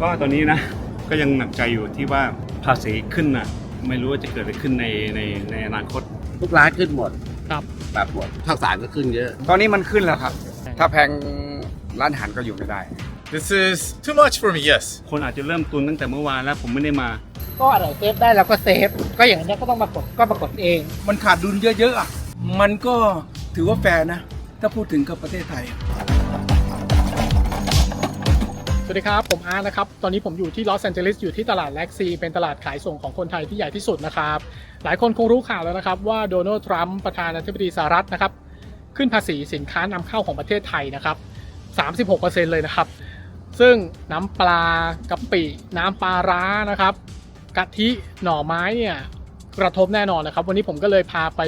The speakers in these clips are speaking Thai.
ก็ตอนนี้นะก็ยังหนักใจอยู่ที่ว่าภาษีขึ้นน่ะไม่รู้ว่าจะเกิดอะไรขึ้นในในในอนาคต ทุกร้านขึ้นหมดครับแบบหมดข้าวสารก็ขึ้นเยอะ ตอนนี้มันขึ้นแล้วครับ ถ้าแพงร้านอาหารก็อยู่ไม่ได้ This is too much for me, yes. คนอาจจะเริ่มตุนตั้งแต่เมื่อวานแล้วผมไม่ได้มา ก็อะไรเซฟได้เราก็เซฟ ก็อย่างนี้ยก็ต้องมากดก็มากดเอง มันขาดดุลเยอะๆอะมันก็ถือว่าแฟร์นะ ถ้าพูดถึงกับประเทศไทย สวัสดีครับ ผมอาร์ตนะครับ ตอนนี้ผมอยู่ที่ลอสแอนเจลิสอยู่ที่ตลาดแล็กซีเป็นตลาดขายส่งของคนไทยที่ใหญ่ที่สุดนะครับ หลายคนคงรู้ข่าวแล้วนะครับว่าโดนัลด์ทรัมป์ประธานาธิบดีสหรัฐนะครับ ขึ้นภาษีสินค้านำเข้าของประเทศไทยนะครับ 36%เลยนะครับ ซึ่งน้ำปลากะปิ น้ำปลาร้านะครับกะทิหน่อไม้เนี่ยกระทบแน่นอนนะครับ วันนี้ผมก็เลยพาไป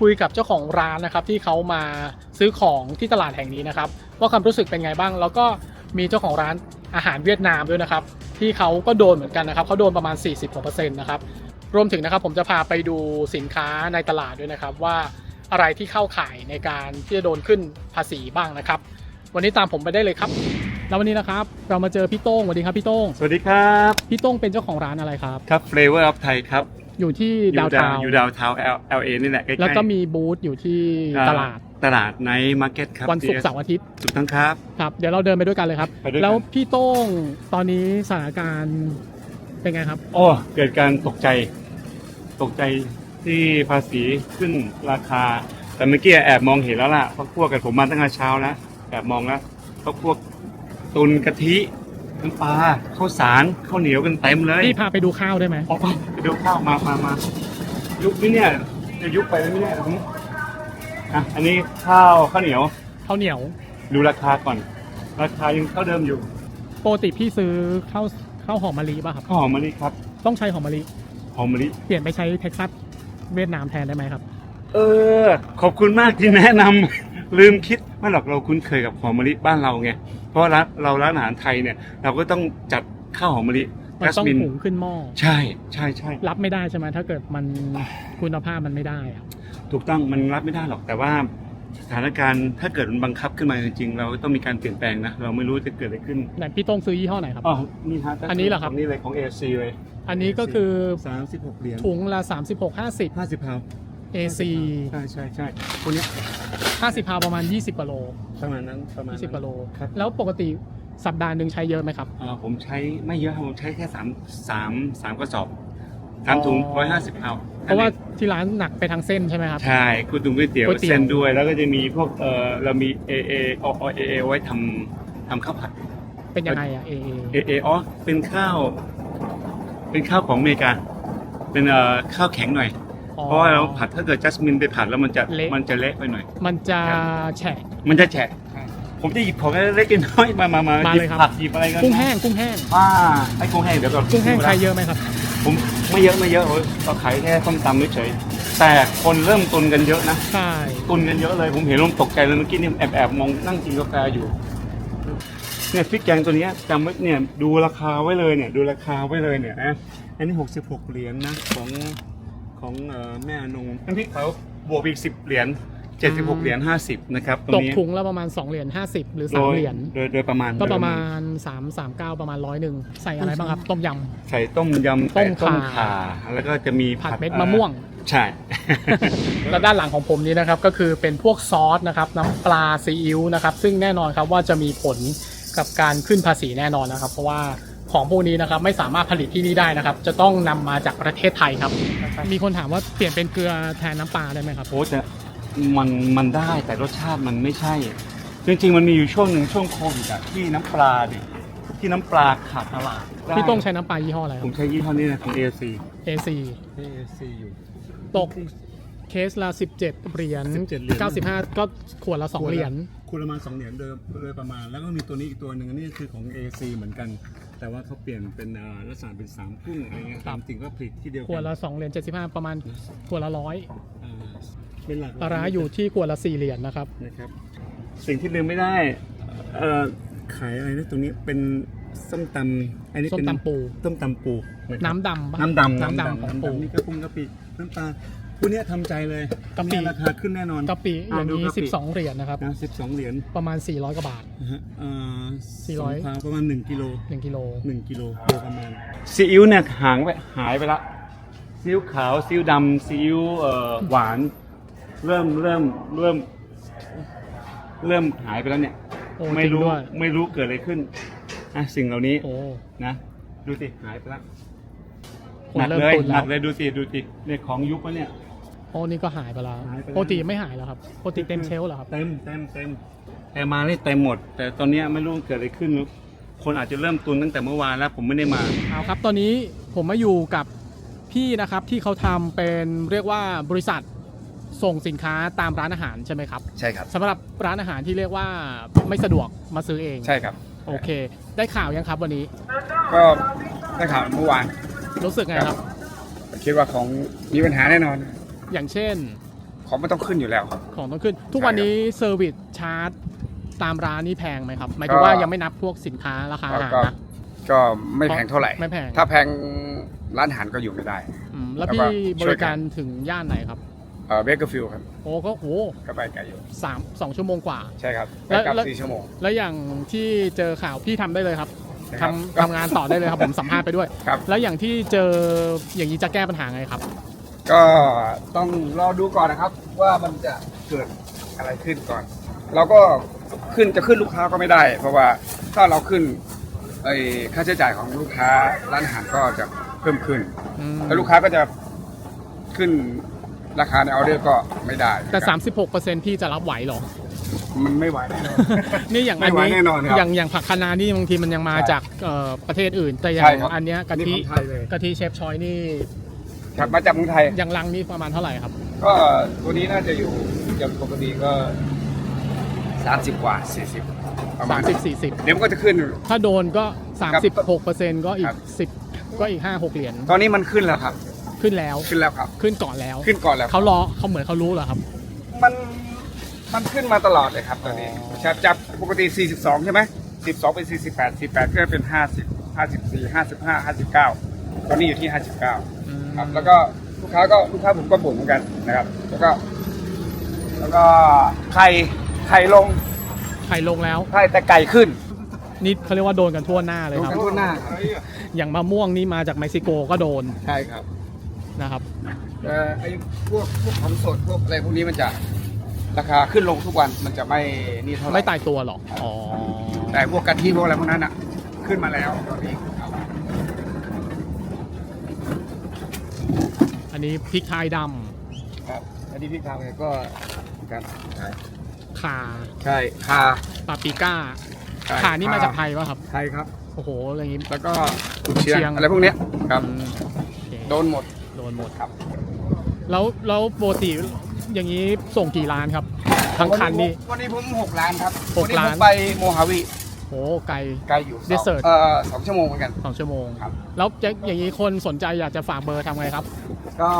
คุยกับเจ้าของร้านนะครับที่เขามาซื้อของที่ตลาดแห่งนี้นะครับ ว่าความรู้สึกเป็นไงบ้างแล้วก็ มีเจ้าของร้านอาหารเวียดนามด้วยนะครับ ที่เขาก็โดนเหมือนกันนะครับเขาโดนประมาณ 40กว่าเปอร์เซ็นต์นะครับรวมถึงนะครับผมจะพาไปดูสินค้าในตลาดด้วยนะครับ ว่าอะไรที่เข้าข่ายในการที่จะโดนขึ้นภาษีบ้างนะครับ วันนี้ตามผมไปได้เลยครับแล้ววันนี้นะครับ เรามาเจอพี่โต้งสวัสดีครับพี่โต้งสวัสดีครับพี่โต้งเป็นเจ้าของร้านอะไรครับครับ Flavor of Thai ครับอยู่ที่ดาวทาวอยู่ดาวทาว L A นี่แหละใกล้ๆแล้วก็มีบูธอยู่ที่อ่ตลาด ตลาดไนท์มาร์เก็ตครับวันศุกร์ DS เสาร์อาทิตย์ถูกต้องครับครับ เดี๋ยวเราเดินไปด้วยกันเลยครับ ไปด้วยกัน แล้วพี่โต้งตอนนี้สถานการณ์เป็นไงครับ โอ้เกิดการตกใจ ตกใจที่ภาษีขึ้นราคา แต่เมื่อกี้แอบมองเห็นแล้วล่ะเพราะพวกกับผมมาตั้งแต่เช้าแล้วแอบมองแล้วเพราะพวกตุนกะทิน้ำปลาข้าวสารข้าวเหนียวกันเต็มเลยพี่พาไปดูข้าวได้ไหมออกไปไปดูข้าวมามามายุบไหมเนี่ยจะยุบไปไหมเนี่ยตรงนี้ อะอันนี้ข้าวข้าวเหนียวข้าวเหนียวดูราคาก่อน ราคายังเท่าเดิมอยู่ปกติพี่ซื้อข้าวข้าวหอมมะลิป่ะครับ ข้าวหอมมะลิครับต้องใช้หอมมะลิหอมมะลิ เปลี่ยนไปใช้เท็กซัสเวียดนามแทนได้ไหมครับ เออ ขอบคุณมากที่แนะนำ ลืมคิดไม่หรอกเราคุ้นเคยกับหอมมะลิบ้านเราไง เพราะร้านเราร้านอาหารไทยเนี่ย เราก็ต้องจัดข้าวหอมมะลิมันต้องมินหุงขึ้นหม้อ ใช่ใช่ใช่ รับไม่ได้ใช่ไหมถ้าเกิดมันคุณภาพมันไม่ได้อะ ถูกต้องมันรับไม่ได้หรอกแต่ว่าสถานการณ์ถ้าเกิดมันบังคับขึ้นมาจริงๆ เราต้องมีการเปลี่ยนแปลงนะ เราไม่รู้จะเกิดอะไรขึ้นไหนพี่โต้งซื้อยี่ห้อไหนครับ อ๋อ นี่ฮะอันนี้เหรอครับ นี่เลยของ AC เลย อันนี้ก็คือ 36 เหรียญถุงละ 36 50 50พาว AC ใช่ใช่ใช่คนนี้50พาวประมาณ 20กว่าโลประมาณนั้นประมาณนั้น20กว่าโลครับแล้วปกติสัปดาห์หนึ่งใช้เยอะไหมครับอ่าผมใช้ไม่เยอะครับผมใช้แค่สามสามสามกระสอบ สามถุงร้อยห้าสิบเอาเพราะว่าที่ร้านหนักไปทางเส้นใช่ไหมครับ ใช่คุณถุงก๋วยเตี๋ยวก๋วยเตี๋ยว เส้นด้วย แล้วก็จะมีพวกเออเรามีเอเออเอเอไว้ทำทำข้าวผัดเป็นยังไงอะ AA เอเออ๋อเป็นข้าว เป็นข้าวของอเมริกา เป็นเอ่อข้าวแข็งหน่อย อ๋อ เพราะว่าเราผัดถ้าเกิดจัสมินไปผัดแล้วมันจะเละ มันจะเละไปหน่อย มันจะแฉะ มันจะแฉะ ผมจะหยิบของเล็กๆน้อยๆมามามามาหยิเลยครับบผักหยิบอะไรกันกุ้งแห้งกุ้งแห้งอ่าไอ้กุ้งแห้งเดี๋ยวก่อนกุ้งแห้งใช้เยอะไหมครับ ผม ไม่เยอะไม่เยอะโอ้ยเราขายแค่ส้มตำเฉยๆแต่คนเริ่มตุนกันเยอะนะ ใช่ตุนกันเยอะเลย ผมเห็นผมตกใจเลยเมื่อกี้นี่แอบแอบมองนั่งกินกาแฟอยู่ เนี่ยพริกแกงตัวเนี้ยจำไว้เนี่ยดูราคาไว้เลยเนี่ย ดูราคาไว้เลยเนี่ยนะอันนี้ 66 เหรียญนะของของเอ่อแม่อนงน้ำพริกเขาบวกอีก 10 เหรียญ 76 เหรียญ 50 นะครับตรตงกนี้ถุงละประมาณ 2 เหรียญ50 หรือโด3ยเหรียญโดยโดยประมาณก็โดยประมาณ 3 3 9 ประมาณร้อยหนึ่งใส่อะไรบ้างครับ ต้มย ใส่ต้มยำต้ใส่มต้มข่า ข่าแล้วก็จะมีำผัดผัดเม็ดอ่อมะม่วง ใช่ แล้วด้านหลังของผมนี้นะครับก็คือเป็นพวกซอสนะครับน้ำปลาซีอิ๊วนะครับซึ่งแน่นอนครับว่าจะมีผลกับการขึ้นภาษีแน่นอนนะครับ เพราะว่าของพวกนี้นะครับไม่สามารถผลิตที่นี่ได้นะครับ จะต้องนำมาจากประเทศไทยครับ มีคนถามว่าเปลี่ยนเป็นเกลือแทนน้ำปลาได้ไหมครับ โอ้แต่ มันมันได้แต่รสชาติมันไม่ใช่ จริงๆ มันมีอยู่ช่วงหนึ่งช่วงโควิดอะที่น้ำปลาดิที่น้ำปลาขาดตลาดได้พี่ต้องใช้น้ำปลายี่ห้ออะไรคผรัมใช้ยี่ห้อนี้นะของ AFC AC AFC อยู่ ตกเคสละ 17 เหรียญ 17เหรียญ 95 ก็ขวดละ 2 เหรียญคุณประมาณ2เหรียญโดยโดยประมาณ แล้วก็มีตัวนี้อีกตัวหนึ่งอันนี้คือของ AFC เหมือนกัน แต่ว่าเขาเปลี่ยนเป็นอ่าลักษณะเป็นสามกุ้งอะไรเงี้ยครัตาบมจริงก็ผลิตที่เดียวขวกัดละ 2 เหรียญ 75 ประมาณขวดละร้อยอ่า เป็นหลักปลาร้าอยู่ที่ขวดละ4เหรียญนะครับ นะครับ สิ่งที่ลืมไม่ได้เอ่อขายอะไรนะตรงนี้เป็นส้มตำอันนี้ส้มเป็นตำปู ส้มตำปูะครับน้ำดำปะน้ำดำน้ำดำน้ำของดำปูน้ำดำนี่กระปุงกะปิน้ำปลาพวกเนี้ยทำใจเลยกะปิ เนี่ยราคาขึ้นแน่นอน กะปิอย่างนี้อะดูกะปิ 12 เหรียญนะครับ นะสิบสองเหรียญประมาณ 400กว่าบาท นะฮะเอ่อสี่ร้อยสงพาประมาณ1กิโล 1กิโล1กิโลโดยประมาณซีอิ๊วเนี่ยหางไปหายไปละซีอิ๊วขาวซีอิ๊วดำซีอิ๊วเอ่อหวาน เริ่มเริ่มเริ่ม เริ่มหายไปแล้วเนี่ย โอ้ไม่รู้จริงด้วยไม่รู้เกิดอะไรขึ้นอะสิ่งเหล่านี้โอ้นะดูสิหายไปแล้วคนหนักเริ่มเลยตุนหแล้นัวกเลยดูสิดูสิเนี่ยของยุบแล้วเนี่ย โอ้นี่ก็หายไปแล้วหายไปแล้ว ปกติไม่หายแล้วครับปกติเต็มเชลฟ์เหรอครับ เต็มเต็มเต็มแต่มานี่เต็มหมด แต่ตอนเนี้ยไม่รู้เกิดอะไรขึ้น คนอาจจะเริ่มตุนตั้งแต่เมื่อวานแล้ว ผมไม่ได้มา เอาครับตอนนี้ผมมาอยู่กับพี่นะครับที่เขาทำเป็นเรียกว่าบริษัท ส่งสินค้าตามร้านอาหารใช่ไหมครับใช่ครับสำหรับร้านอาหารที่เรียกว่าไม่สะดวกมาซื้อเองใช่ครับ โอเค ได้ข่าวยังครับวันนี้ ก็ได้ข่าวเมื่อวานรู้สึกไงครับคิดว่าของมีปัญหาแน่นอน อย่างเช่น ของไม่ต้องขึ้นอยู่แล้วครับ ของต้องขึ้น ทุกวันนี้เซอร์วิสชาร์จตามร้านนี่แพงไหมครับหมายถึงว่ายังไม่นับพวกสินค้าราคาอาหารก็นะก็ไม่แพงเท่าไหร่ไม่แพงถ้าแพงร้านอาหารก็อยู่ไม่ได้อืมแล้วแล้วก็พี่บช่วยริกันการถึงย่านไหนครับเออ เบเกอร์ฟิลครับโอ้ก็โหก็ไปไกลอยู่สามสองชั่วโมงกว่า ใช่ครับไปแล้วกลับแล้วสี่ชั่วโมง แล้วอย่างที่เจอข่าวพี่ทำได้เลยครับนะคทำรับทำงานต่อได้เลยครับผมสัมภาษณ์ไปด้วยครับแล้วอย่างที่เจออย่างนี้จะแก้ปัญหาไงครับ ก็ต้องรอดูก่อนนะครับ ว่ามันจะเกิดอะไรขึ้นก่อน เราก็ขึ้นจะขึ้นลูกค้าก็ไม่ได้ เพราะว่าถ้าเราขึ้นไอ้ค่าใช้จ่ายของลูกค้าร้านอาหารก็จะเพิ่มขึ้นอืมแล้วลูกค้าก็จะขึ้น ราคาในออเดอร์ก็ไม่ได้แต่นะครับ36%พี่จะรับไหวเหรอ มันไม่ไหวแน่นอน นี่อย่างอันไม่ไหวนี้แน่นอนครับอย่างอย่างผักคะน้านี่บางทีมันยังมาใช่จากเอ่อประเทศอื่น แต่อย่าใช่งครับอันเนี้ยกะนี่ทิของไทยเลย กะทิเชฟชอยนี่ครับมาจากเมืองไทยอย่างลังนี่ประมาณเท่าไหร่ครับ ก็ตัวนี้น่าจะอยู่อย่างปกติก็สามสิบกว่าสี่สิบประมาณ30 40 เดี๋ยวมันก็จะขึ้น ถ้าโดนก็ครับ36%ก็อีคกรับ10 ก็อีก 5-6 เหรียญตอนนี้มันขึ้นแล้วครับ ขึ้นแล้วขึ้นแล้วครับ ขึ้นก่อนแล้วขึ้นก่อนแล้ว เขารอเขาเหมือนเขารู้เหรอครับ มันมันขึ้นมาตลอดเลยครับตอนนี้จากจากปกติ 42 ใช่ไหม12 เป็น 48 48 ก็เป็น 50 54 55 59 ตอนนี้อยู่ที่ 59 ครับ แล้วก็ลูกค้าก็ลูกค้าผมก็บ่นเหมือนกันนะครับ แล้วก็ แล้วก็ไข่ไข่ลงไข่ลงแล้วไข่แต่ไก่ขึ้น นี่เขาเรียกว่าโดนกันทั่วหน้าเลยดูครับกันทั่วหน้าครับอย่างมะม่วงนี่มาจากเม็กซิโกก็โดน ใช่ครับ นะครับแต่ไอ้พวกพวกของสดพวกอะไรพวกนี้มันจะราคาขึ้นลงทุกวันมันจะไม่นี่เท่าไหร่ไม่ตายตัวหรอกอ๋อแต่พวกกะทิพวกอะไรพวกนั้นอะ ขึ้นมาแล้วตอนนี้ครับอันนี้พริกไทยดครับอันนี้พี่ทำไงก็กันำข่าใช่คาปาปริก้าใช่ข่านี่มาจากไทยป่ะครับไทยครับ โอ้โหอะไรอย่างงี้ แล้วก็กุนเชียเชียงงอะไรพวกเนี้ยครับ อืมโอเคโดนหมดโด นหมดครับ แล้วแล้วปกติอย่างนี้ส่งกี่ร้านครับ ทั้งคันนี่ วันนี้ผมหกล้านครับหกวันนี้ล้าน ผมไปโมฮาวิโหไกล ไกลอยู่สอง Desert เอ่อสองชั่วโมงเหมือนกัน สองชั่วโมงครับ แล้วจะอย่างนี้คนสนใจอยากจะฝากเบอร์ทำไงครับ ก็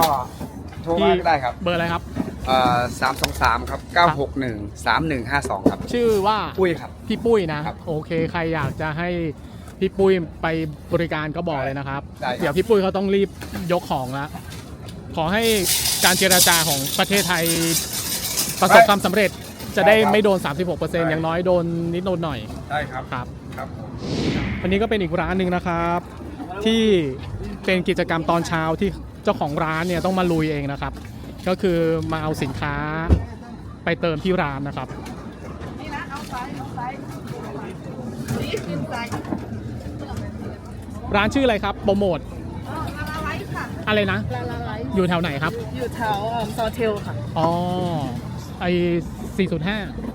โทรมาก็ได้ครับเบอร์อะไรครับ เอ่อสามสองสามครับเก้าหกหนึ่งสามหนึ่งห้าสองครับ ชื่อว่า ปุ้ยครับ พี่ปุ้ยนะครับ โอเคใครอยากจะให้ พี่ปุ้ยไปบริการก็บอกเลยนะครับ ได้ครับ เดี๋ยวพี่ปุ้ยเขาต้องรีบยกของแล้วขอให้การเจราจาของประเทศไทยประสบความสำเร็จจะได้ไม่โดน 36%อย่างน้อยโดนนิดโดนหน่อยได้ครับครับ ครับผมอันนี้ก็เป็นอีกร้านหนึ่งนะครับ ที่เป็นกิจกรรมตอนเช้าที่เจ้าของร้านเนี่ยต้องมาลุยเองนะครับ ก็คือมาเอาสินค้าไปเติมที่ร้านนะครับ นี่นะเอาไซส์เอาไซส์นี่กินไซส์ ร้านชื่ออะไรครับ โปรโมทอ๋อลาลาไลท์ค่ะอะไรนะ ลาลาไลท์อยู่แถวไหนครับ อยู่แถวซอเทลค่ะอ๋อ ไอ405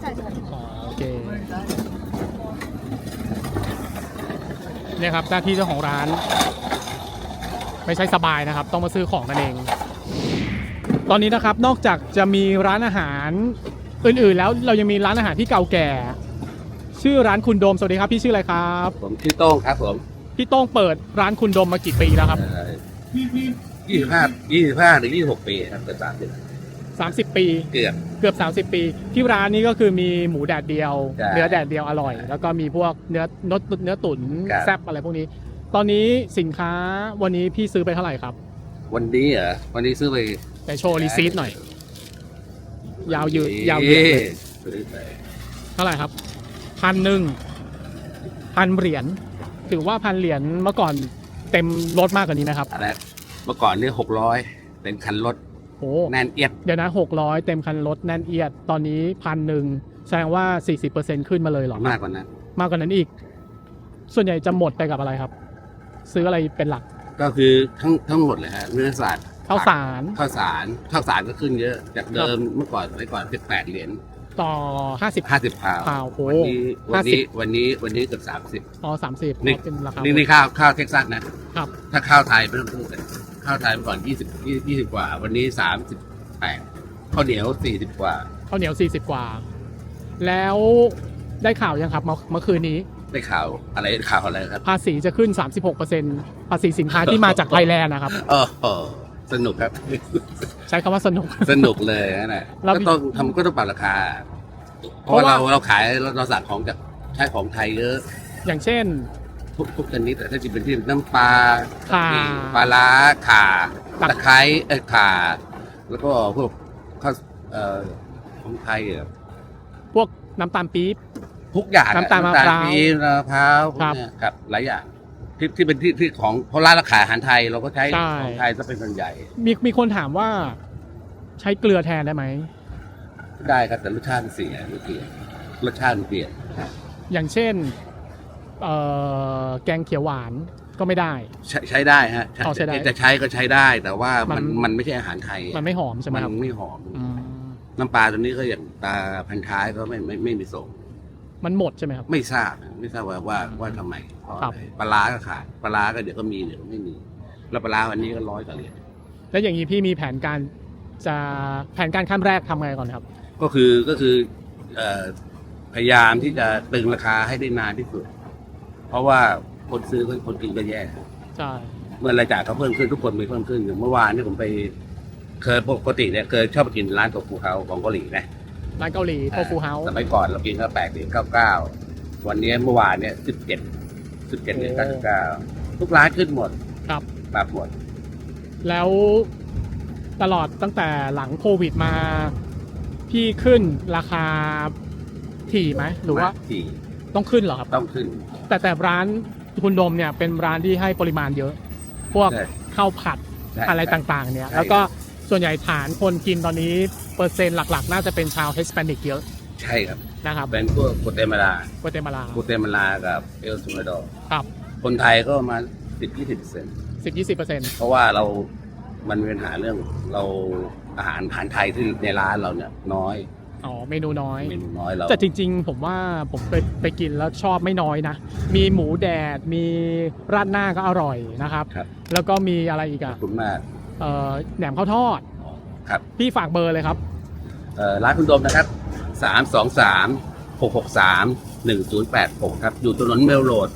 ใช่ใช่อ๋อโอเคเนี่ยครับหน้าที่เจ้าของร้าน ไม่ใช่สบายนะครับ ต้องมาซื้อของกันเอง ตอนนี้นะครับนอกจากจะมีร้านอาหารอื่นๆ แล้วเรายังมีร้านอาหารที่เก่าแก่ ชื่อร้านคุณโดมสวัสดีครับพี่ชื่ออะไรครับ ผมชื่อโต้งครับผม พี่โต้งเปิดร้านคุณโดมมากี่ปีแล้วครับยี่สิบห้ายี่สิบห้าหรือยี่สิบหกปีครับเกิดสามสิบ30ปีเกือบเกือบ30ปี ที่ร้านนี้ก็คือมีหมูแดดเดียวใช่เนื้อแดดเดียวอร่อย แล้วก็มีพวกเนื้อเนื้อเนื้อตุ๋นครับแซบอะไรพวกนี้ ตอนนี้สินค้าวันนี้พี่ซื้อไปเท่าไหร่ครับ วันนี้เหรอวันนี้ซื้อไปแต่โชว์รีซีทหน่อย ยาวยืดยาวเหยืดเลยเท่าไหร่ครับพันหนึ่งพันเหรียญ ถือว่าพันเหรียญเมื่อก่อนเต็มรถมากกว่านี้นะครับอะไรเมื่อก่อนเนี่ยหกร้อยเป็นคันรถโอ้แน่นเอียดเดี๋ยวนะหกร้อยเต็มคันรถแน่นเอียดตอนนี้พันหนึ่งแสดงว่า40%ขึ้นมาเลยเหรอมากกว่านั้นมากกว่านั้นอีก ส่วนใหญ่จะหมดไปกับอะไรครับ ซื้ออะไรเป็นหลักก็คือทั้งทั้งหมดเลยฮะเนื้อสัตว์ข้าวสารข้าวสารข้าวสารก็ขึ้นเยอะจากเดิมเมื่อก่อนสมัยก่อนสิบแปดเหรียญ ต่อ50ห้าสิบพาวพาวโอ้วันนี้วันนี้50วันนี้วันนี้เกือบสามสิบอ๋อ30นี่เป็นราคานี่นี่ข้าวข้าวเท็กซัสนะครับ ถ้าข้าวไทยไม่ต้องพูดเลยข้าวไทยเมื่อก่อนยี่สิบยี่สิบกว่า วันนี้สามสิบแปดข้าวเหนียวสี่สิบกว่าข้าวเหนียว40กว่า แล้วได้ข่าวยังครับเมื่อเมื่อคืนนี้ได้ข่าวอะไรข่าวอะไรครับ ภาษีจะขึ้น 36%ภาษีสินค้าที่มาจากไทยแลนด์นะครับเออเออ สนุกครับ ใช้คำว่าสนุก สนุกเลยนะน่ะแล้วก็ต้องทำก็ต้องปรับราคา เพราะว่าเพราะว่า เราเราขายเราเราสั่งของจากใช้ของไทยเยอะ อย่างเช่น ทุกทุกชนิดแต่ถ้าจะเป็นที่น้ำปลาข่าปลาล้าข่าตักตะไคร้เออข่า แล้วก็พวกข้าวเอ่อของไทยอะพวกน้ำตาลปี๊บ ทุกอย่างอะน้ำตาลมะพร้าวปี๊บมะพร้าวพวกครับ เนี้ยครับหลายอย่าง ที่ที่เป็นที่ที่ของเพราะร้านเราขายอาหารไทยเราก็ใช้ใช่ ของไทยซะเป็นส่วนใหญ่มีมีคนถามว่า ใช้เกลือแทนได้ไหม ได้ครับแต่รสชาติมันเสียมันเปลี่ยนรสชาติมันเปลี่ยนอย่างเช่นเอ่อแกงเขียวหวานก็ไม่ได้ ใช้ใช้ได้ฮะอ๋อใช้ได้จะใช้ก็ใช้ได้ แต่ว่ามันมัน มันไม่ใช่อาหารไทยมันไม่หอมใช่ไหมมันครับไม่หอม อืมน้ำปลาตัวนี้ก็อย่างตาพันท้ายก็ไม่ไม่ไม่มีส่ง มันหมดใช่ไหมครับ ไม่ทราบ ไม่ทราบว่าว่าว่าทำไมเพราะครับอะไรปลาร้าก็ขาดปลาร้าก็เดี๋ยวก็มีเดี๋ยวก็ไม่มี แล้วปลาร้าวันนี้ก็ร้อยกว่าเหรียญแล้วอย่างนี้พี่มีแผนการจะแผนการขั้นแรกทำไงก่อนครับ ก็คือก็คือเอ่อพยายามที่จะตึงราคาให้ได้นานที่สุด เพราะว่าคนซื้อกับคนกินก็แย่ ใช่เมื่อรายจ่ายเขาเพิ่มขึ้นทุกคนมีเพิ่มขึ้นอย่างเมื่อวานเนี่ยผมไปเคยปกติเนี่ยเคยชอบไปกินร้านโตฟูเฮาของเกาหลีนะร้านเกาหลีโทฟูเฮาส์สมัยก่อนเรากินก็แปดเหรียญเก้าเก้า วันนี้เมื่อวานเนี่ยสิบเจ็ดสิบเจ็ดเหรียญเก้าสิบเก้าทุกร้านขึ้นหมดครับปรับหมด แล้วตลอดตั้งแต่หลังโควิดมา พี่ขึ้นราคาถี่ไหมหรือว่าที่ต้องขึ้นเหรอครับ ต้องขึ้น แต่แต่ร้านคุณดมเนี่ยเป็นร้านที่ให้ปริมาณเยอะ พวกใช่ข้าวผัดใช่อะไรต่างๆ เนี่ยใช่แล้วก็ส่วนใหญ่ฐานคนกินตอนนี้เปอร์เซ็นต์หลักๆ น่าจะเป็นชาวเฮส p ปนิกเยอะ ใช่ครับ นะครับเป็นพวกโกเตมาลากัวเตมาลาโกเตมาลากับเอลซัลวาดอร์ครับคนไทยก็ประมาสิบยี่สิบเปอร์เซ็นต์สิบยี่สิบเปอร์เซ็นต์เพราะว่าเรามันมีปัญหาเรื่องเราอาหารอาหารไทยที่ในร้านเราเนี่ยน้อยอ๋อเมนูน้อย เมนูน้อยเราแต่จริงๆ ผมว่าผมไปไปกินแล้วชอบไม่น้อยนะ มีหมูแดดมีราดหน้าก็อร่อยนะครับ ครับแล้วก็มีอะไรอีกขออะบคุณมากเอ่อแหนมข้าวทอด ครับพี่ฝากเบอร์เลยครับ เอ่อร้านคุณโดมนะครับ สามสองสามหกหกสามหนึ่งศูนย์แปดหกครับ อยู่ถนนเมลโรด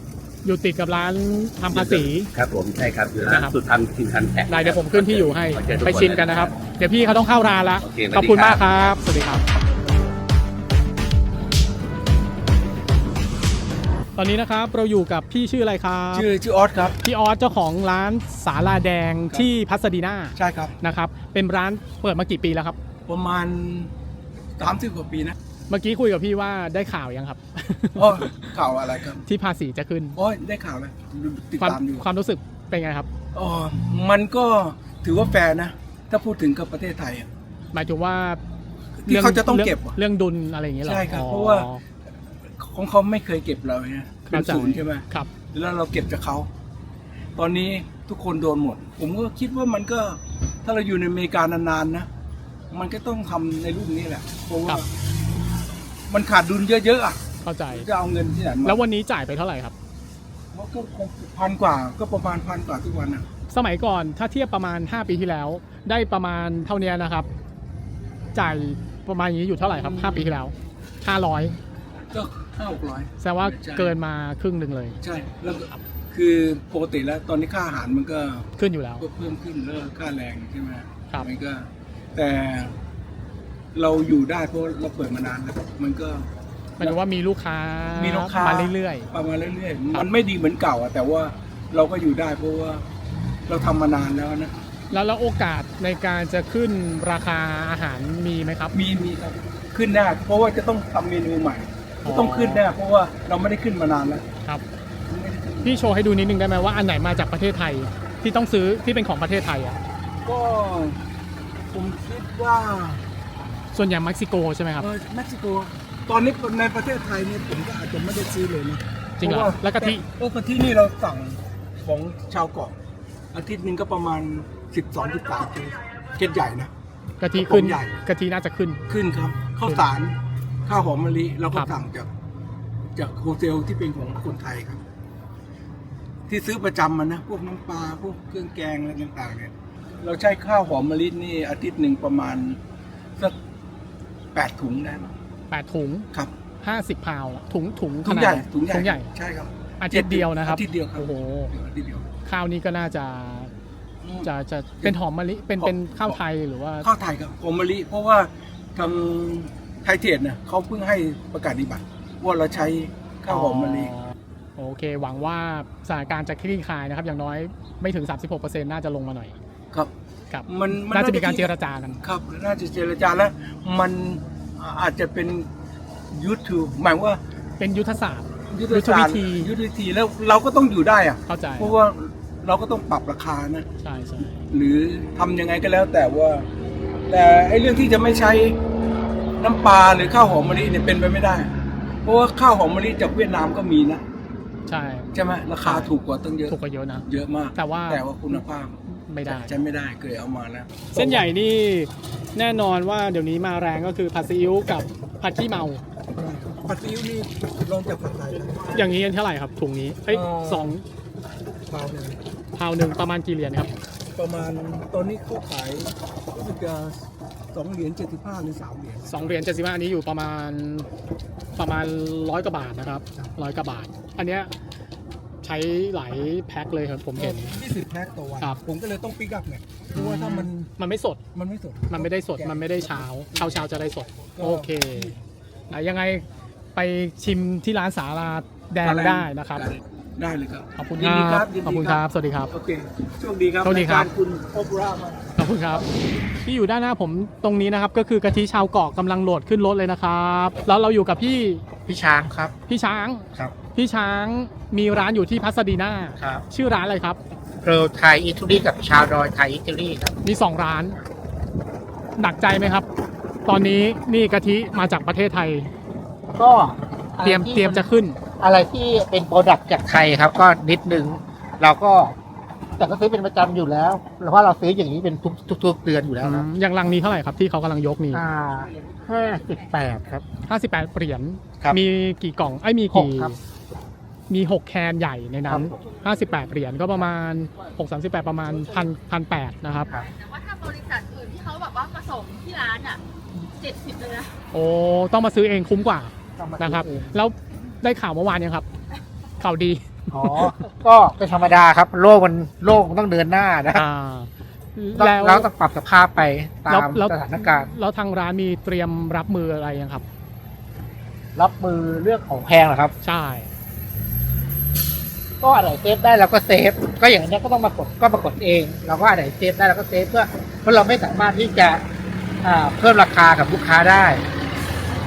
อยู่ติดกับร้านทำภาษี ครับผมใช่ครับอยู่นะร้านครับสุดทันทินทันแท็กได้เดี๋ยวผมขึ้นที่อยู่ให้ขอเชิญทุไปคชิมกันนะครับ เดี๋ยวพี่เขาต้องเข้าร้านละโอเคสวัสดีขอบคุณครับมากครับ สวัสดีครับ ตอนนี้นะครับเราอยู่กับพี่ชื่ออะไรครับชื่อชื่อออสครับพี่ออสเจ้าของร้านสาลาแดงที่พัสดีนาใช่ครับนะครับ เป็นร้านเปิดมากี่ปีแล้วครับ ประมาณ สามสิบกว่าปีนะเมื่อกี้คุยกับพี่ว่าได้ข่าวยังครับ โอ้ข่าวอะไรครับ ที่ภาษีจะขึ้น โอ้ยได้ข่าวเลยติดความตามอยู่ความรู้สึกเป็นไงครับ อ๋อมันก็ถือว่าแฟร์นะ ถ้าพูดถึงกับประเทศไทยอะ หมายถึงว่าที่เขาจะต้องเก็บรื่อะเรื่องดุลอะไรอย่างเงี้ยเหรอใช่ครับอ๋อเพราะว่าของเขาไม่เคยเก็บเราเนี่ยเป็นเข้าใจศูนย์ใช่ไหม ครับ แล้วเราเก็บจากเขา ตอนนี้ทุกคนโดนหมด ผมก็คิดว่ามันก็ถ้าเราอยู่ในอเมริกานานๆนะ มันก็ต้องทำในรูปนี้แหละเพราะว่ามันขาดดุลเยอะๆอะเข้าใจจะเอาเงินที่ไหนมาแล้ววันนี้จ่ายไปเท่าไหร่ครับมันก็คงพันกว่าก็ประมาณพันกว่าทุกวันอะ สมัยก่อนถ้าเทียบประมาณ 5 ปีที่แล้ว ได้ประมาณเท่านี้นะครับ จ่ายประมาณอย่างนี้อยู่เท่าไหร่ครับ 5 ปีที่แล้ว 500 ก็ห้าหกร้อยแสดงว่าเกินมาครึ่งหนึ่งเลย ใช่แล้วก็คือปกติแล้วตอนนี้ค่าอาหารมันก็ขึ้นอยู่แล้วก็เพิ่มขึ้นแล้วค่าแรงใช่ไหมครับมันก็ แต่เราอยู่ได้เพราะเราเปิดมานานแล้วมันก็ หมายถึงว่ามีลูกค้ามีมีลูกค้ามาเรื่อย ประมาณเรื่อยครับๆมันไม่ดีเหมือนเก่าอะแต่ว่าเราก็อยู่ได้เพราะว่าเราทำมานานแล้วนะคแล้วแล้วโอกาสในการจะขึ้นราคาอาหารมีไหมครับ มีมีครับขึ้นได้เพราะว่าจะต้องทำเมนูใหม่ก็ต้องขึ้นได้เพราะว่าเราไม่ได้ขึ้นมานานแล้วครับ ไม่ได้ขึ้นพี่โชว์ให้ดูนิดนึงได้ไหมว่าอันไหนมาจากประเทศไทยที่ต้องซื้อที่เป็นของประเทศไทยอะก็ ผมคิดว่าส่วนใหญ่เม็กซิโกใช่ไหมครับ เออเม็กซิโก ตอนนี้ในประเทศไทยเนี่ยผมก็อาจจะไม่ได้ซื้อเลยนะจริงเหรอพาว่าแล้วกะทิ เออกะทินี่เราสั่งของชาวเกาะ อาทิตย์หนึ่งก็ประมาณ 12 13กิโลเก็ดใหญ่นะ กะทิขึ้นผมใหญ่ กะทิน่าจะขึ้น ขึ้นครับข้าวสารข้าวหอมมะลิเราก็ครับ สั่งจากจากโฮเทลที่เป็นของคนไทยครับ ที่ซื้อประจำมันนะ พวกน้ำปลาพวกเครื่องแกงอะไรต่างๆเนี่ย เราใช้ข้าวหอมมะลินี่อาทิตย์หนึ่งประมาณสักแปดถุงได้มั้งแปดถุงครับห้าสิบพาวน์ถุงถุงถุงขนาดใหญ่ไนถุงใหญ่ถุงใหญ่ใช่ครับอาทิตย์เดียวนะครับอาทิตย์เดียวครับโอ้โหอาทิตย์เดียวข้าวนี้ก็น่าจะจะจะเป็นหอมมะลิเป็นเป็นข้าวไทยหรือว่าข้าวไทยครับหอมมะลิเพราะว่าทางไทยเทรดเนี่ยเขาเพิ่งให้ประกาศนิบัติว่าเราใช้ข้าวหอมมะลิอ๋อโอเค หวังว่าสถานการณ์จะคลี่คลายนะครับ อย่างน้อยไม่ถึง 36%น่าจะลงมาหน่อย ครับครับมันมันน่าจะมีน่าจะการเจรจากัน ครับน่าจะเจรจาแล้วมันอาจจะเป็นยุทธหมายว่าเป็นยุทธศาสตร์ยุทธศาสตร์ยุทธวิธียุทธวิธีแล้วเราก็ต้องอยู่ได้อะเข้าใจเพราะว่าเราก็ต้องปรับราคานะใช่ใช่หรือทำยังไงก็แล้วแต่ว่า แต่ไอ้เรื่องที่จะไม่ใช้น้ำปลาหรือข้าวหอมมะลิเนี่ยเป็นไปไม่ได้ เพราะว่าข้าวหอมมะลิจากเวียดนามก็มีนะ ใช่ใช่ไหมราคาถูกกว่าตั้งเยอะถูกกว่าเยอะนะเยอะมากแต่ว่าแต่ว่าคุณภาพ ไม่ได้ ใช้ไม่ได้เคยเอามาแล้วเส้นใหญ่นี่แน่นอนว่าเดี๋ยวนี้มาแรงก็คือผัดซีอิ๊วกับผัดขี้เมา ผัดซีอิ๊วนี่ลองจากผัดไทยนะอย่างนี้เท่าไหร่ครับถุงนี้เอ้ยเอ่อสองคราวหนึงพาวหนึ่งประมาณกี่เหรียญครับประมาณตอนนี้เขาขายรู้สึกจะสองเหรียญเจ็ดสิบห้าหรือสามเหรียญสองเหรียญเจ็ดสิบห้าอันนี้อยู่ประมาณประมาณร้อยกว่าบาทนะครับร้อยกว่าบาท อันเนี้ย ใช้หลายแพ็คเลยครับผมเห็น ยี่สิบแพ็คต่อวัน ครับ ผมก็เลยต้องปิกอัพเนี่ยเพราะว่าถ้ามันมันไม่สด มันไม่สด มันไม่ได้สด มันไม่ได้เช้า เช้าเช้าจะได้สด ก็โอเคอะยังไงไปชิมที่ร้านสาลาแดงได้นะครับ ได้เลยครับขอบคุณยิคนดีรับยินดีขอบคุณครับ สวัสดีครับ โอเคโชคดีครับโชคดีครับายกาคุณโอปรามาขอบคุณครับ ที่อยู่ด้านหน้าผมตรงนี้นะครับ ก็คือกะทิชาวเกาะกำลังโหลดขึ้นรถเลยนะครับ แล้วเราอยู่กับพี่พี่ช้างครับ พี่ช้างครับ พี่ช้างมีร้านอยู่ที่พัสดีนาครับชื่อร้านอะไรครับเกิร์ลไทยอิตาลีกับชาวดอยไทยอิตาลีครับมีสองร้าน หนักใจไหมครับ ตอนนี้นี่กะทิมาจากประเทศไทย ก็เตรียมเตรียมจะขึ้น อะไรที่เป็นโปรดักต์จากไทยครับ ก็นิดนึงเราก็แต่ก็ซื้อเป็นประจำอยู่แล้วเพราะเราซื้ออย่างนี้เป็นทุกทุกทุกเดือนอยู่แล้วนะอย่างลังนี้เท่าไหร่ครับที่เขากำลังยกนี่อ่าห้าสิบแปดครับห้าสิบแปดเหรียญ ครับมีกี่กล่องไอ้ยมีหกกี่ครับ มีหกแคนใหญ่ในนั้นห้าสิบแปดเหรียญก็ประมาณหกสามสิบแปดประมาณพันพันแปดนะครับครับ แต่ว่าถ้าบริษัทอื่นที่เขาแบบว่าผสมที่ร้านอะเจ็ดสิบเลยนะโอ้ต้องมาซื้อเองคุ้มกว่าต้องมานะครับซื้อเอง แล้วได้ข่าวเมื่อวานยังครับ ข่าวดีอ๋อ ก็เป็นธรรมดาครับ โลกมันโลกมันต้องเดินหน้านะอ่าต้องแล้ว เราต้องปรับสภาพไปตาแล้วมแล้ว สถานการณ์ แล้วทางร้านมีเตรียมรับมืออะไรยังครับ รับมือเรื่องของแพงเหรอครับ ใช่ ก็อะไรเซฟได้เราก็เซฟ ก็อย่างนี้ก็ต้องมากดก็มากดเอง เราก็อะไรเซฟได้เราก็เซฟเพื่อเพราะเราไม่สามารถที่จะเพิ่มราคากับลูกค้าได้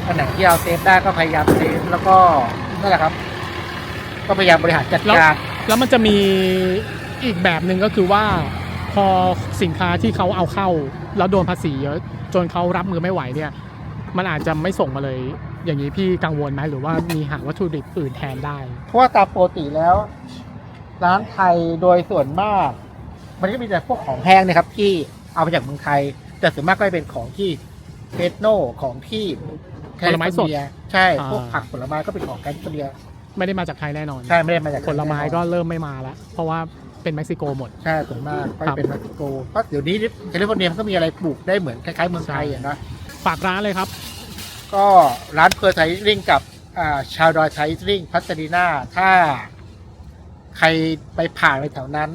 อันไหนที่เราเซฟได้ก็พยายามเซฟแล้วก็นั่นแหละครับ ก็พยายามบริหารจัดการแล้วมันจะมีอีกแบบหนึ่งก็คือว่า พอสินค้าที่เขาเอาเข้า แล้วโดนภาษีเยอะจนเขารับมือไม่ไหวเนี่ย มันอาจจะไม่ส่งมาเลย อย่างนี้พี่กังวลไหมหรือว่ามีหาวัตถุดิบอื่นแทนได้ เพราะว่าตามปกติแล้ว ร้านไทยโดยส่วนมาก มันก็มีแต่พวกของแห้งนะครับ ที่เอามาจากเมืองไทย แต่ส่วนมากก็จะเป็นของที่เฟสโนของที่ผลไม้สด แคลิฟอร์เนียใช่อ่าพวกผักผลไม้ก็เป็นของแคลิฟอร์เนียไม่ได้มาจากไทยแน่นอน ใช่ไม่ได้มาจากผลไม้ก็เริ่มไม่มาแล้ว เพราะว่าเป็นเม็กซิโกหมด ใช่ส่วนมากก็ครัจะบเป็นเม็กซิโกเพราะเดี๋ยวนี้แคลิฟอร์เนียมันก็มีอะไรปลูกได้เหมือนคล้ายๆเมืองไทยอะนะฝากร้านเลยครับ ก็ร้านเพอร์ไทยริงกับอ่าชาวดอยไทยริงพัสดีนาถ้าใครไปผ่านไปแถวนั้น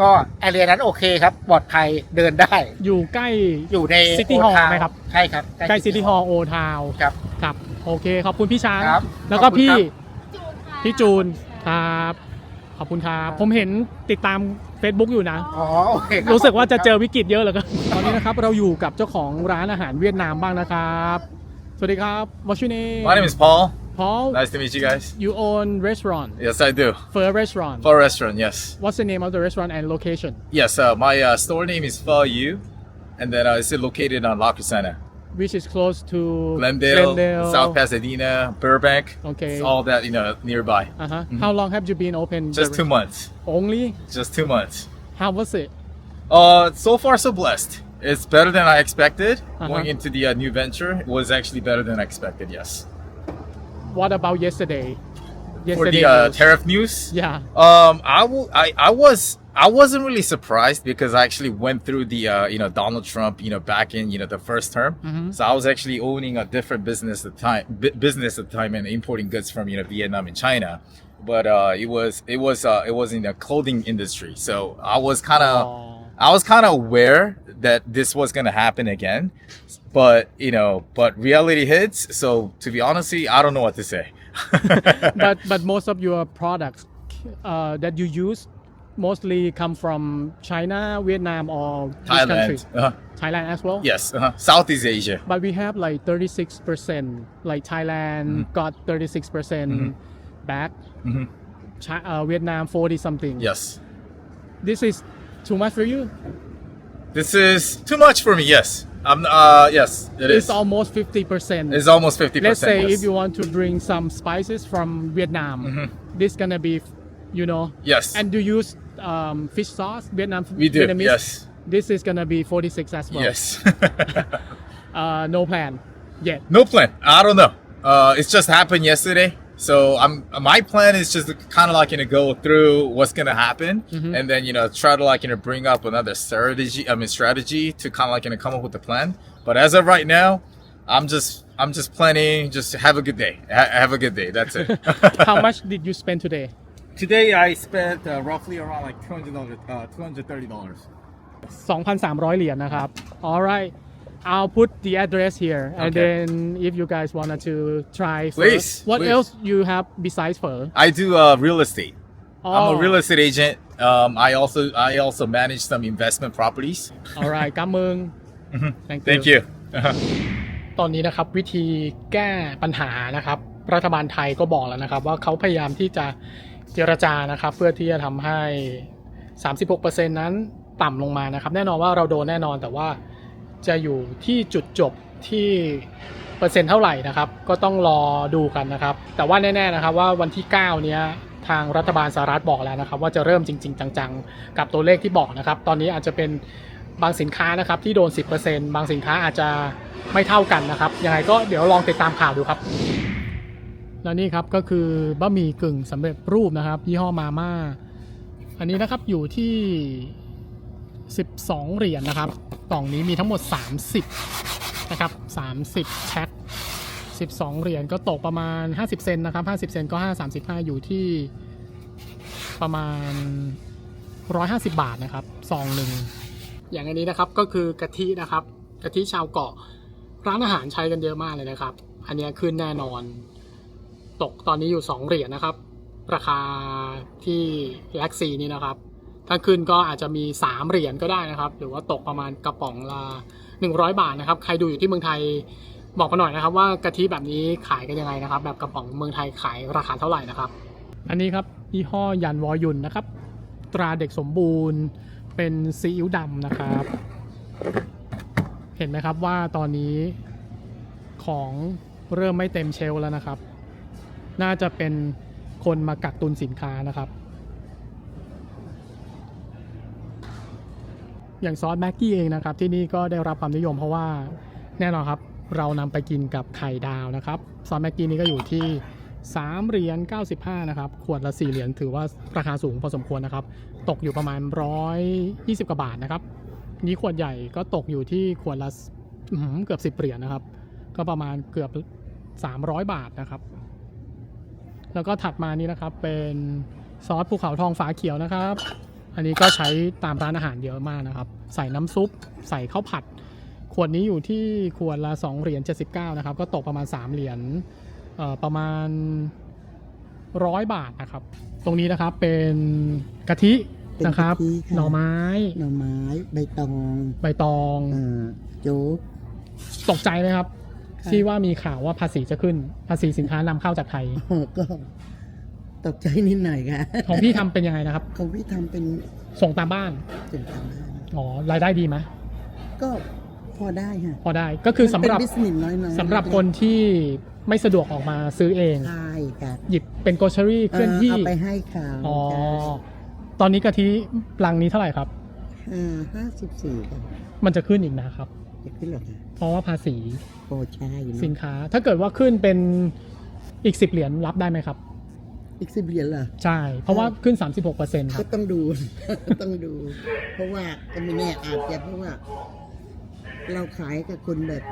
ก็แอเรียนั้นโอเคครับปลอดภัยเดินได้ อยู่ใกล้อยู่ใน City Old Hall Town ไหมครับใช่ครับใกล้ซิตี้ฮอลล์โอทาวครับครับโอเคขอบคุณพี่ช้างครับแล้วก็ขอบคุณพี่ครับจูนค่ะพี่จูนครับขอบคุณครับผมเห็นติดตาม Facebook อยู่นะอ๋อโอเคคบรู้สึกว่าจะเจอวิกฤตเยอะเหลยก็ตอนนี้นะครับเราอยู่กับเจ้าของร้านอาหารเวียดนามบ้างนะครับ สวัสดีครับ What's your name My name is Paul. Paul Nice to meet you guys. you own restaurant Yes, I do. Pho restaurant For a restaurant, yes. What's the name of the restaurant and location Yes, uh, my uh, store name is Pho You, and then uh, it's located on La Crescenta, which is close to Glendale, South Pasadena, Burbank. Okay. It's all that, you know, nearby. uh-huh. How long have you been open Just the two months. only Just two months. how was it Uh, so far, so blessed. It's better than I expected. Uh-huh. Going into the uh, new venture it was actually better than I expected, yes. what about yesterday For yesterday the uh, tariff news, yeah Um, I will. I, I was. I wasn't really surprised because I actually went through the uh, you know Donald Trump you know back in you know the first term. So I was actually owning a different business at the time bu- business at the time and importing goods from you know Vietnam and China. But uh, it was it was uh, it was in the clothing industry. So I was kind of. I was kind of aware that this was gonna happen again. But you know, but reality hits. So to be honestly, I don't know what to say. but but most of your products uh, that you use mostly come from China, Vietnam, or? Thailand. Uh, Thailand as well. yes, uh-huh. Southeast Asia. But we have like 36 percent. Like Thailand got 36 percent back. Mhm. Chi- uh, Vietnam 40 something. Yes. This is too much for you. This is too much for me. Yes. I'm. Uh. Yes. It is. It's almost 50 percent. It's almost 50%. Let's say if you want to bring some spices from Vietnam, this gonna be, you know. Yes. And do you use um, fish sauce, Vietnam We do, Vietnamese? yes. This is gonna be 46 as well. Yes. Uh, no plan yet. no plan. I don't know. Uh. It's just happened yesterday. So I'm. My plan is just kind of like you know go through what's gonna happen, Mm-hmm. and then you know try to like you know bring up another strategy. I mean strategy to kind of like you know come up with a plan. But as of right now, I'm just. I'm just planning. Just have a good day. Ha- have a good day. That's it. How much did you spend today? Today I spent uh, roughly around like two hundred dollars, uh, two hundred thirty dollars. 2,300 เหรียญนะครับ Alright I'll put the address here and Okay. then if you guys wanted to try pho, Please, what please. else you have besides pho I do uh, real estate. I'm Oh. a real estate agent. Um, I also I also manage some investment properties. Alright กำมึง Thank you Thank you. ตอนนี้นะครับวิธีแก้ปัญหานะครับ รัฐบาลไทยก็บอกแล้วนะครับ ว่าเขาพยายามที่จะเจรจานะครับ เพื่อที่จะทำให้ 36%นั้นต่ำลงมานะครับ แน่นอนว่าเราโดนแน่นอนแต่ว่า จะอยู่ที่จุดจบที่เปอร์เซ็นต์เท่าไหร่นะครับ ก็ต้องรอดูกันนะครับ แต่ว่าแน่ๆนะครับว่าวันที่ 9 เนี้ยทางรัฐบาลสหรัฐบอกแล้วนะครับ ว่าจะเริ่มจริง ๆ จังๆ กับตัวเลขที่บอกนะครับ ตอนนี้อาจจะเป็นบางสินค้านะครับที่โดน 10%บางสินค้าอาจจะไม่เท่ากันนะครับ ยังไงก็เดี๋ยวลองติดตามข่าวดูครับ แล้วนี่ครับก็คือบะหมี่กึ่งสำเร็จรูปนะครับ ยี่ห้อมาม่า อันนี้นะครับอยู่ที่ 12 เหรียญนะครับ กล่องนี้มีทั้งหมด 30 นะครับ 30แพ็ค12 เหรียญก็ตกประมาณ 50 เซนนะครับ 50 เซนก็ 5 35 อยู่ที่ประมาณ 150 บาทนะครับซองหนึ่ง อย่างอันนี้นะครับก็คือกะทินะครับกะทิชาวเกาะร้านอาหารใช้กันเยอะมากเลยนะครับ อันนี้ขึ้นแน่นอน ตกตอนนี้อยู่ 2 เหรียญนะครับ ราคาที่แล็กซีนี่นะครับ ถ้าขึ้นก็อาจจะมี 3 เหรียญก็ได้นะครับ หรือว่าตกประมาณกระป๋องละ100 บาทนะครับ ใครดูอยู่ที่เมืองไทยบอกมาหน่อยนะครับ ว่ากะทิแบบนี้ขายกันยังไงนะครับ แบบกระป๋องเมืองไทยขายราคาเท่าไหร่นะครับ อันนี้ครับยี่ห้อยันวอยุนนะครับ ตราเด็กสมบูรณ์เป็นซีอิ๊วดำนะครับ เห็นไหมครับว่าตอนนี้ของเริ่มไม่เต็มเชลฟ์แล้วนะครับ น่าจะเป็นคนมากักตุนสินค้านะครับ อย่างซอสแม็กกี้เองนะครับ ที่นี่ก็ได้รับความนิยมเพราะว่าแน่นอนครับ เรานำไปกินกับไข่ดาวนะครับ ซอสแม็กกี้นี่ก็อยู่ที่3เหรียญ95 นะครับ ขวดละ 4 เหรียญถือว่าราคาสูงพอสมควรนะครับ ตกอยู่ประมาณ 120 กว่าบาทนะครับ นี้ขวดใหญ่ก็ตกอยู่ที่ขวดละเกือบ 10 เหรียญนะครับ ก็ประมาณเกือบ 300 บาทนะครับ แล้วก็ถัดมานี้นะครับเป็นซอสภูเขาทองฝาเขียวนะครับ อันนี้ก็ใช้ตามร้านอาหารเยอะมากนะครับ ใส่น้ำซุป ใส่ข้าวผัด ขวดนี้อยู่ที่ขวดละ2เหรียญ79 นะครับ ก็ตกประมาณ 3 เหรียญเอ่อประมาณ 100 บาทนะครับ ตรงนี้นะครับเป็นกะทินะครับเป็นกะทิค่ะหน่อไม้ หน่อไม้ ใบตอง ใบตองเอ่อโจ๊กตกใจไหมครับค่ะที่ว่ามีข่าวว่าภาษีจะขึ้น ภาษีสินค้านำเข้าจากไทยอ๋อก็ ตกใจนิดหน่อยค่ะของพี่ทำเป็นยังไงนะครับ ของพี่ทำเป็นส่งตามบ้านสินค้าอ๋อ รายได้ดีไหมก็พอได้ค่ะพอได้ ก็คือสำหรับบิสนิสน้อยๆสำหรับคนที่ไม่สะดวกออกมาซื้อเอง ใช่ค่ะหยิบเป็นโกช r รี่เคลื่อนที่ เอาไปให้เขาอ๋อ ตอนนี้กะทิลังนี้เท่าไหร่ครับ ห้าสิบสี่ค่ะมันจะขึ้นอีกนะครับ จะขึ้นเหรอคะเพราะว่าภาษีโอ้ใช่เนอะสินค้า ถ้าเกิดว่าขึ้นเป็นอีก 10 เหรียญรับได้ไหมครับ อีกสิบเหรียญเหรอ ใช่ เพราะว่าขึ้น 36%ครัก็บ ต้องดู ต้องดู เพราะว่าก็ไม่แน่อาจจะเพราะว่า เราขายกับคนแบบ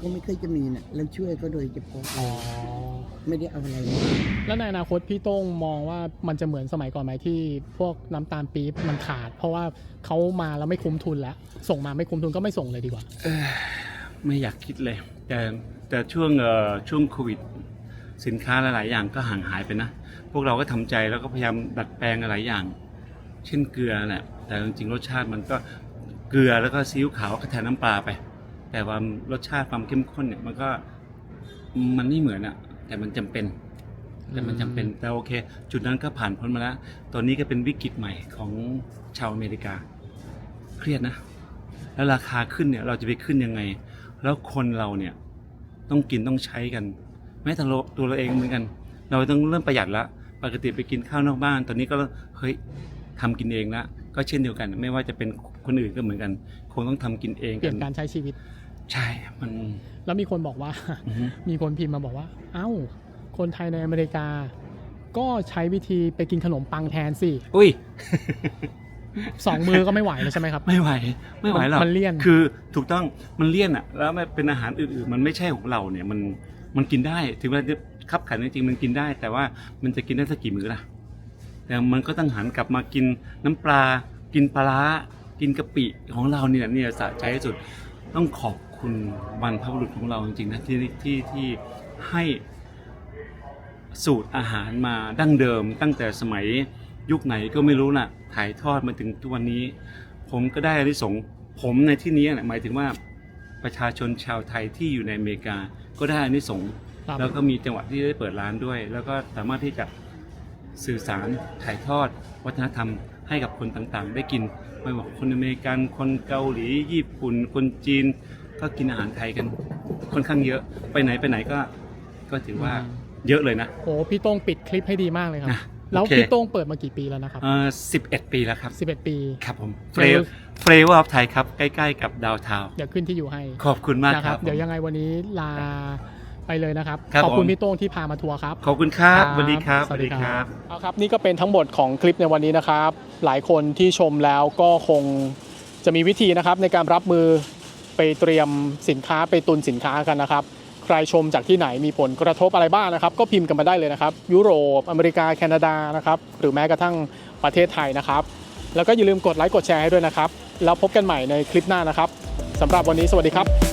ก็ไม่เคยจะมีน่ะ เราช่วยก็โดยเฉพาะอ๋อ ไม่ได้เอาอะไรมาแล้วในอนาคตพี่โต้งมองว่ามันจะเหมือนสมัยก่อนไหมที่ พวกน้ำตาลปี๊บมันขาด เพราะว่าเขามาแล้วไม่คุ้มทุนแล้ว ส่งมาไม่คุ้มทุนก็ไม่ส่งเลยดีกว่าไม่อยากคิดเลย แต่แต่ช่วงเอ่อช่วงโควิด สินค้าหลาย ๆ อย่างก็ห่างหายไปนะ พวกเราก็ทำใจแล้วก็พยายามดัดแปลงหลายอย่าง เช่นเกลือแหละแต่จริงๆรสชาติมันก็เกลือแล้วก็ซีอิ๊วขาวก็แทนน้ำปลาไป แต่ว่ารสชาติความเข้มข้นเนี่ยมันก็มันไม่เหมือนอะแต่มันจำเป็นแต่มันจำเป็นแต่โอเค จุดนั้นก็ผ่านพ้นมาแล้วตอนนี้ก็เป็นวิกฤตใหม่ของชาวอเมริกา เครียดนะ แล้วราคาขึ้นเนี่ยเราจะไปขึ้นยังไง แล้วคนเราเนี่ยต้องกินต้องใช้กัน แม้แต่เราตัวเราเองเหมือนกัน เราต้องเริ่มประหยัดละ ปกติไปกินข้าวนอกบ้าน ตอนนี้ก็เฮ้ยทำกินเองละก็เช่นเดียวกัน ไม่ว่าจะเป็นคนอื่นก็เหมือนกัน คงต้องทำกินเองเปลี่กัยนการใช้ชีวิต ใช่มัน แล้วมีคนบอกว่า อือฮึ มีคนพิมพ์มาบอกว่า เอ้า คนไทยในอเมริกา ก็ใช้วิธีไปกินขนมปังแทนสิอุ้ย สองมือก็ไม่ไหวแล้วใช่ไหมครับ ไม่ไหวไม่ไหวหรอกมันเลี่ยน คือถูกต้องมันเลี่ยนอะ แล้วมันเป็นอาหารอื่นๆ มันไม่ใช่ของเราเนี่ยมันมันกินได้ถึงแม้จะ คับขันจริงๆมันกินได้ แต่ว่ามันจะกินได้สักกี่มื้อล่ะแต่มันก็ต้องหันกลับมากินน้ำปลา กินปลาร้ากินกะปิของเราเนี่ยเนี่ยสะใจที่สุดต้องขอบคุณบรรพบุรุษของเราจริงๆนะที่ที่ที่ให้สูตรอาหารมาดั้งเดิม ตั้งแต่สมัยยุคไหนก็ไม่รู้น่ะถ่ายทอดมาถึงทุกวันนี้ ผมก็ได้อานิสงส์ผมในที่นี้นะหมายถึงว่าประชาชนชาวไทยที่อยู่ในอเมริกาก็ได้อานิสงส์ ครับ แล้วก็มีจังหวะที่ได้เปิดร้านด้วย แล้วก็สามารถที่จะสื่อสารถ่ายทอด วัฒนธรรมให้กับคนต่างๆ ได้กินไม่ว่าคนอเมริกันคนเกาหลีญี่ปุ่น คนจีน ก็กินอาหารไทยกันค่อนข้างเยอะไปไหนไปไหนก็ ก็ถือว่าเยอะเลยนะ โอ้พี่โต้งปิดคลิปให้ดีมากเลยครับ นะแล้วโอเค พี่โต้งเปิดมากี่ปีแล้วนะครับเอ่อสิบเอ็ดปีแล้วครับ11ปี ครับผมเฟเฟรรเฟรว่าออฟไทยครับ ใกล้ ๆ กับดาวทาว เดี๋ยวขึ้นที่อยู่ให้ขอบคุณมากนะคครัรับบ เดี๋ยวยังไงวันนี้ลา ไปเลยนะครับ ครับขอบคุณผมพี่โต้งที่พามาทัวร์ครับ ขอบคุณครับครับสวัสดีครับ สวัสดีครับ เอาครับนี่ก็เป็นทั้งหมดของคลิปในวันนี้นะครับ หลายคนที่ชมแล้วก็คงจะมีวิธีนะครับ ในการรับมือไปเตรียมสินค้าไปตุนสินค้ากันนะครับ ใครชมจากที่ไหนมีผลกระทบอะไรบ้างนะครับ ก็พิมพ์กันมาได้เลยนะครับ ยุโรป อเมริกา แคนาดานะครับ หรือแม้กระทั่งประเทศไทยนะครับ แล้วก็อย่าลืมกดไลค์กดแชร์ให้ด้วยนะครับ แล้วพบกันใหม่ในคลิปหน้านะครับสำหรับวันนี้สวัสดีครับ